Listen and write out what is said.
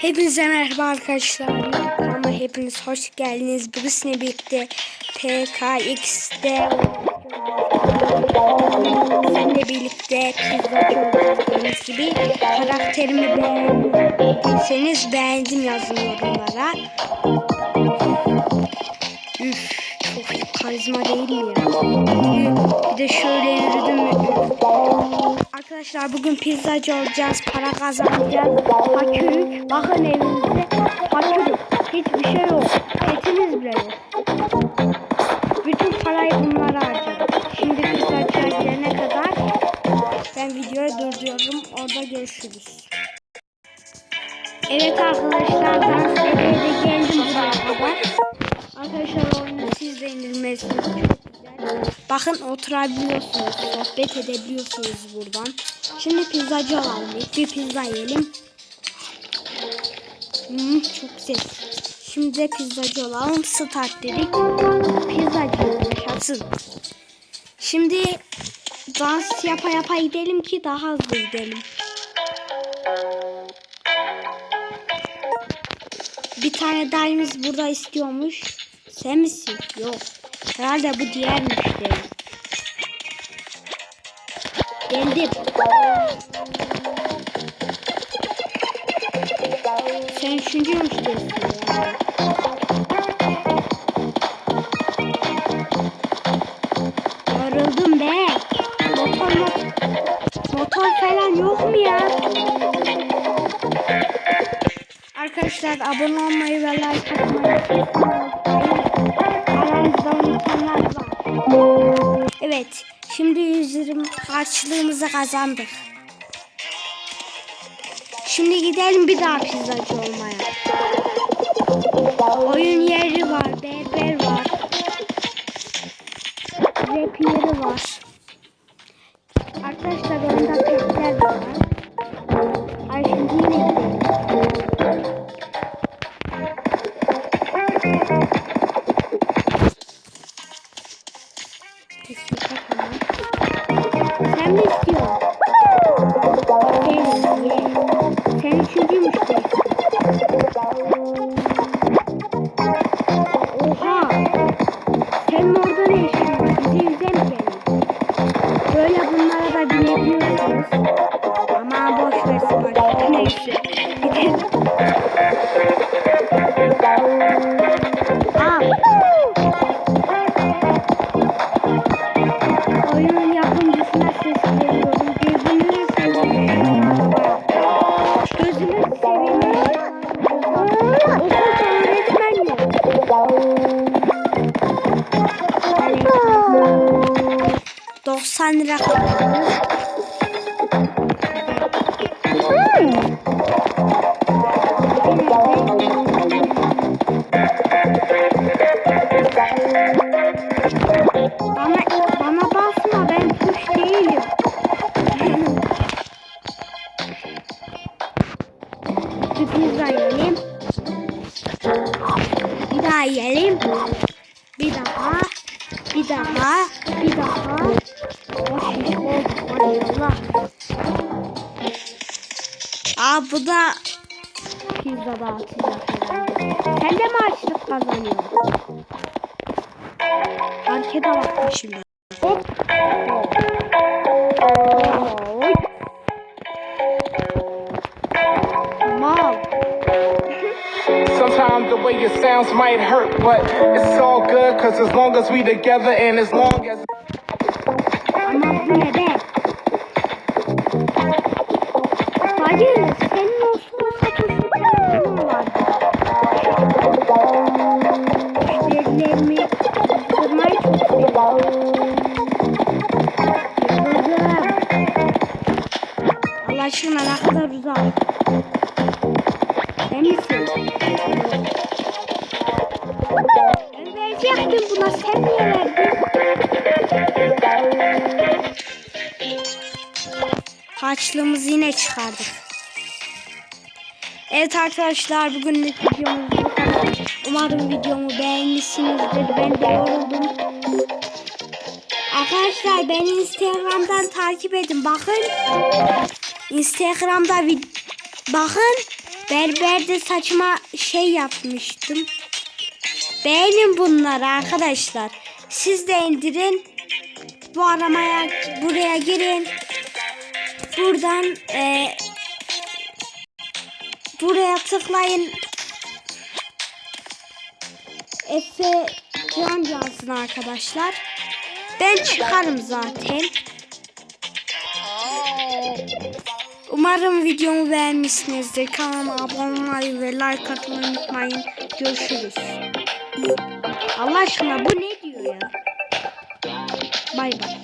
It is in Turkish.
Hepinize merhaba arkadaşlar. Kanalıma hepiniz hoş geldiniz. Bugün sizinle birlikte PKX'de sizinle birlikte gördüğünüz gibi karakterimi beğendiyseniz beğendim yazın yorumlara. Üf, çok karizma değil mi ya? Bir de şöyle yürüdüm? Arkadaşlar bugün pizzacı olacağız, para kazanacağız. Fakürük, bakın evimizde fakürük. Hiçbir şey yok. Etimiz bile yok. Bütün parayı bunlara harcadık. Şimdi pizzacıya gidene kadar ben videoyu durduruyorum. Orada görüşürüz. Evet arkadaşlar dans de geldim buraya kadar. Arkadaşlar oyunu siz de indirmelisiniz. Çok güzel. Bakın oturabiliyorsunuz. Sohbet edebiliyorsunuz buradan. Şimdi pizzacı olalım. İlk bir pizza yiyelim. Hmm, çok güzel. Şimdi de pizzacı olalım. Start dedik. Pizzacı yaşasın. Şimdi dans yapa yapa gidelim ki daha hızlı gidelim. Bir tane dayımız burada istiyormuş. Sen misin? Yok. Herhalde bu diğer müşteri. Geldim. Sen üçüncü müşterisin yani. Yoruldum be. Motor, motor falan yok mu ya? Arkadaşlar abone olmayı ve like atmayı Evet. Şimdi 120 harçlığımızı kazandık. Şimdi gidelim bir daha pizzacı olmaya. Oyun yeri var, berber var. Rap yeri var. Arkadaşlar oyunda petler var. Sen. Sen 90 lira kaldı. Bana, bana basma ben tuş değilim. Pizza yiyelim. Bir daha yiyelim. Bir daha. Bir daha. Bir daha. Aa bu da pizza dağıtacak herhalde. Sen de mi açlık kazanıyorsun? Markete baktım şimdi. Hop. Sometimes the way it sounds might hurt, but it's all good cause as long as we together and as long as Be? Hayır, senin olsun olsa çocuklarım vardı. Müşterilerimi kırmayı çok seviyorum. Allah aşkına ne kadar uzak. Sen buna, sen niye verdin? Harçlığımızı yine çıkardık. Evet arkadaşlar bugünlük videomuz bu kadar. Umarım videomu beğenmişsinizdir. Ben de yoruldum. Arkadaşlar beni Instagram'dan takip edin. Bakın. Instagram'da vid bakın berberde saçma şey yapmıştım. Beğenin bunları arkadaşlar. Siz de indirin. Bu aramaya buraya girin. Buradan e, buraya tıklayın. Efe Can yazsın arkadaşlar. Ben çıkarım zaten. Umarım videomu beğenmişsinizdir. Kanalıma abone olmayı ve like atmayı unutmayın. Görüşürüz. Allah aşkına bu ne diyor ya? Bay bay.